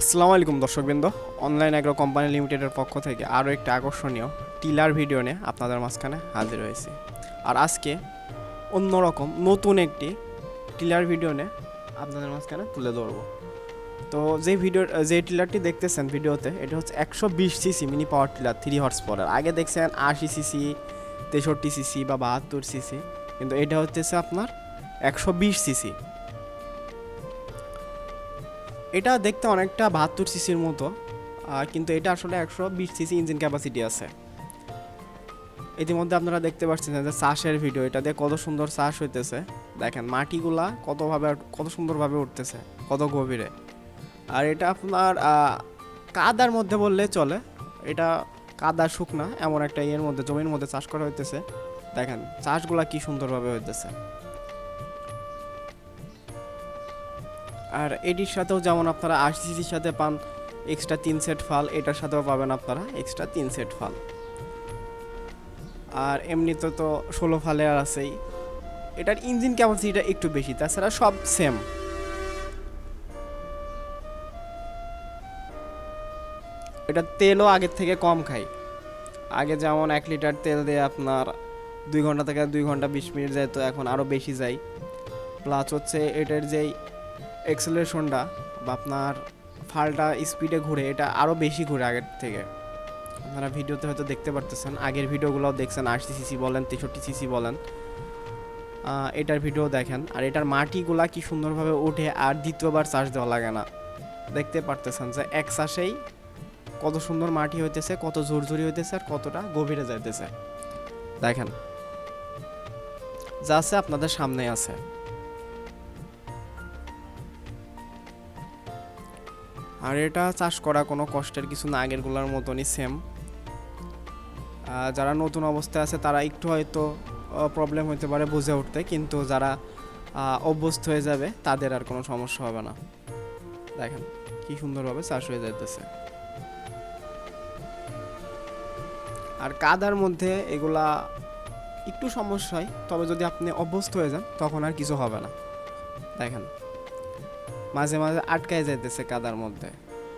আসসালামু আলাইকুম দর্শকবৃন্দ। অনলাইন অ্যাগ্রো কোম্পানি লিমিটেডের পক্ষ থেকে আরও একটা আকর্ষণীয় টিলার ভিডিও নিয়ে আপনাদের মাঝখানে হাজির হয়েছি। আর আজকে অন্যরকম নতুন একটি টিলার ভিডিও নিয়ে আপনাদের মাঝখানে তুলে ধরবো। তো যে ভিডিও, যে টিলারটি দেখতেছেন ভিডিওতে, এটা হচ্ছে একশো বিশ CC mini power tiller three horse power আগে দেখছেন আশি সিসি, তেষট্টি সিসি বা বাহাত্তর সিসি, কিন্তু এটা হচ্ছে আপনার একশো বিশ সিসি। এটা দেখতে অনেকটা বাহাত্তর সিসির মতো কিন্তু এটা আসলে একশো বিশ সিসি ইঞ্জিন ক্যাপাসিটি আছে। ইতিমধ্যে আপনারা দেখতে পাচ্ছেন যে চাষের ভিডিও এটা দিয়ে কত সুন্দর চাষ হইতেছে। দেখেন মাটিগুলা কতভাবে কত সুন্দরভাবে উঠতেছে, কত গভীরে। আর এটা আপনার কাদার মধ্যে বললে চলে। এটা কাদা শুকনা, এমন একটা ইয়ের মধ্যে, জমির মধ্যে চাষ করা হইতেছে। দেখেন, চাষগুলা কি সুন্দরভাবে হইতেছে। আর এটির সাথেও যেমন আপনারা আশি সিসির সাথে পান এক্সট্রা তিন সেট ফাল, এটার সাথেও পাবেন আপনারা এক্সট্রা তিন সেট ফাল। আর এমনিতে তো ষোলো ফালে আর আছেই। এটার ইঞ্জিন ক্যাপাসিটিটা একটু বেশি, তাছাড়া সব সেম এটা তেলও আগের থেকে কম খাই। আগে যেমন এক লিটার তেল দিয়ে আপনার দুই ঘণ্টা থেকে দুই ঘণ্টা বিশ মিনিট যায়, তো এখন আরও বেশি যায়। প্লাস হচ্ছে এটার যেই এক্সেলারেশনটা বা আপনার ফালটা স্পিডে ঘুরে, এটা আরও বেশি ঘুরে আগের থেকে। আপনারা ভিডিওতে হয়তো দেখতে পারতেছেন, আগের ভিডিওগুলোও দেখছেন, আশি সিসি বলেন, তেষট্টি সিসি বলেন। এটার ভিডিও দেখেন। আর এটার মাটিগুলা কি সুন্দরভাবে ওঠে আর দ্বিতীয়বার চার্জ দেওয়া লাগে না। দেখতে পারতেছেন যে এক চাষেই কত সুন্দর মাটি হইতেছে, কত ঝুরঝুরি হইতেছে আর কতটা গভীরে যাইতেছে। দেখেন। যা আছে আপনাদের সামনে আছে। আর এটা চাষ করা কোনো কষ্টের কিছু না, আগেরগুলোর মতনই সেম যারা নতুন অবস্থায় আছে তারা একটু হয়তো প্রবলেম হতে পারে বুঝে উঠতে, কিন্তু যারা অভ্যস্ত হয়ে যাবে তাদের আর কোনো সমস্যা হবে না। দেখেন কি সুন্দরভাবে চাষ হয়ে যাইতেছে। আর কাদার মধ্যে এগুলা একটু সমস্যা হয়, তবে যদি আপনি অভ্যস্ত হয়ে যান তখন আর কিছু হবে না। দেখেন মাঝে মাঝে আটকায় যাইতেছে কাদার মধ্যে।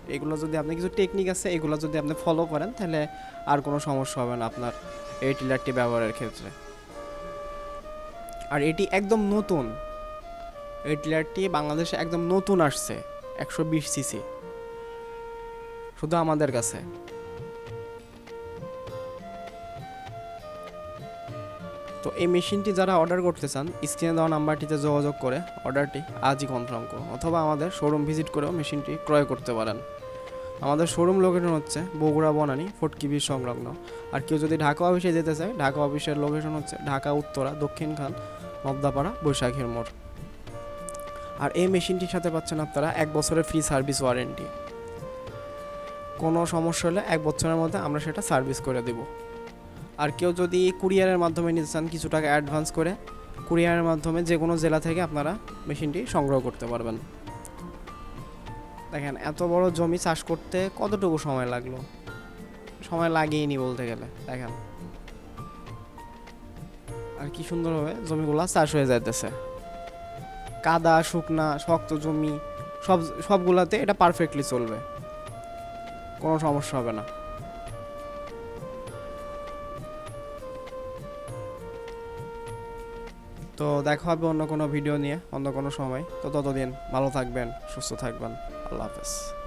এগুলো যদি আপনি কিছু টেকনিক আছে, এগুলো যদি আপনি ফলো করেন, তাহলে আর কোনো সমস্যা হবে না আপনার এই টিলারটি ব্যবহারের ক্ষেত্রে। আর এটি একদম নতুন। এই টিলারটি বাংলাদেশে একদম নতুন আসছে, একশো বিশ সিসি। শুধু আমাদের কাছে। তো এই মেশিনটি যারা অর্ডার করতে চান স্ক্রিনে দেওয়া নাম্বারটিতে যোগাযোগ করে অর্ডারটি আজই কনফার্ম করুন অথবা আমাদের শোরুম ভিজিট করেও মেশিনটি ক্রয় করতে পারেন। আমাদের শোরুম লোকেশন হচ্ছে বগুড়া বনানী, ফটকিবি সংলগ্ন। আর কেউ যদি ঢাকা অফিসে যেতে চায়, ঢাকা অফিসের লোকেশন হচ্ছে ঢাকা, উত্তরা, দক্ষিণ খান মদ্দাপাড়া বৈশাখীর মোড়। আর এই মেশিনটির সাথে পাচ্ছেন আপনারা এক বছরের ফ্রি সার্ভিস ওয়ারেন্টি কোনো সমস্যা হলে এক বছরের মধ্যে আমরা সেটা সার্ভিস করে দেবো। আর কেউ যদি কুরিয়ারের মাধ্যমে নিতে চান কিছু টাকা অ্যাডভান্স করে, কুরিয়ারের মাধ্যমে যে কোনো জেলা থেকে আপনারা মেশিনটি সংগ্রহ করতে পারবেন। দেখেন, এত বড় জমি চাষ করতে কতটুকু সময় লাগল? সময় লাগেইনি বলতে গেলে, দেখেন। আর কি সুন্দরভাবে জমিগুলা চাষ হয়ে যাইতেছে। কাদা, শুকনা, শক্ত জমি, সব, সবগুলাতে এটা পারফেক্টলি চলবে। কোনো সমস্যা হবে না। তো দেখা হবে অন্য কোনো ভিডিও নিয়ে, অন্য কোনো সময়। তো ততদিন ভালো থাকবেন, সুস্থ থাকবেন। আল্লাহ হাফেজ।